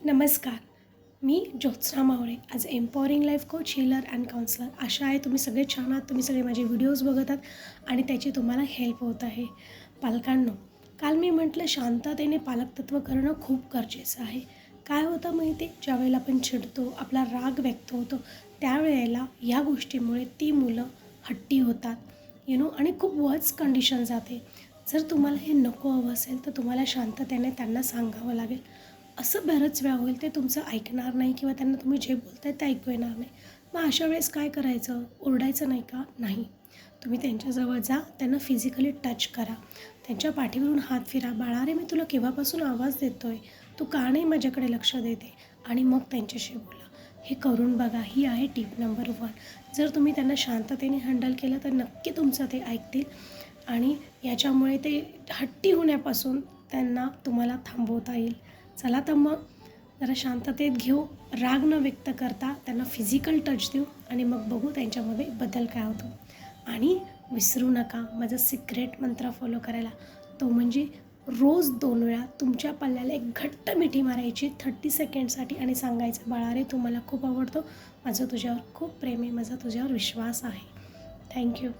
नमस्कार. मी Jyotsna Mawale as empowering life coach healer and counsellor आशा आहे तुम्ही सगळे छान आहात तुम्ही सगळे माझे व्हिडिओज बघत आहात आणि त्याची तुम्हाला हेल्प होत आहे. पालकांनो काल मी म्हटलं शांततेने पालकतत्व करणं खूप गरजेचं आहे. काय होतं माहिती आहे ज्यावेळेला आपण चिडतो आपला राग व्यक्त होतो त्यावेळेला या गोष्टीमुळे ती मुलं हट्टी होतात यु नो आणि खूप वर्स कंडिशन जाते. जर तुम्हाला हे नको हवं असेल तर तुम्हाला शांततेने त्यांना सांगावं लागेल. असं बऱ्याच वेळा होईल ते तुमचं ऐकणार नाही किंवा त्यांना तुम्ही जे बोलताय ते ऐकू येणार नाही. मग अशा वेळेस काय करायचं? ओरडायचं नाही का? नाही. तुम्ही त्यांच्याजवळ जा त्यांना फिजिकली टच करा. त्यांच्या पाठीवरून हात फिरा. बाळा रे मी तुला केव्हापासून आवाज देतो आहे तू का नाही माझ्याकडे लक्ष देते? आणि मग त्यांच्याशी बोला. हे करून बघा. ही आहे टीप नंबर वन जर तुम्ही त्यांना शांततेने हँडल केलं तर नक्की तुमचं ते ऐकतील. आणि याच्यामुळे ते हट्टी होण्यापासून त्यांना तुम्हाला थांबवता येईल. चला तर मग जरा शांततेत घेऊ. राग न व्यक्त करता त्यांना फिजिकल टच देऊ आणि मग बघू त्यांच्यामध्ये बदल काय होतो. आणि विसरू नका माझं सिक्रेट मंत्र फॉलो करायला. तो म्हणजे रोज दोन वेळा तुमच्या पल्ल्याला एक घट्ट मिठी मारायची थर्टी सेकंडसाठी आणि सांगायचं बाळा रे तू मला खूप आवडतो. माझं तुझ्यावर खूप प्रेम आहे माझा तुझ्यावर विश्वास आहे. थँक्यू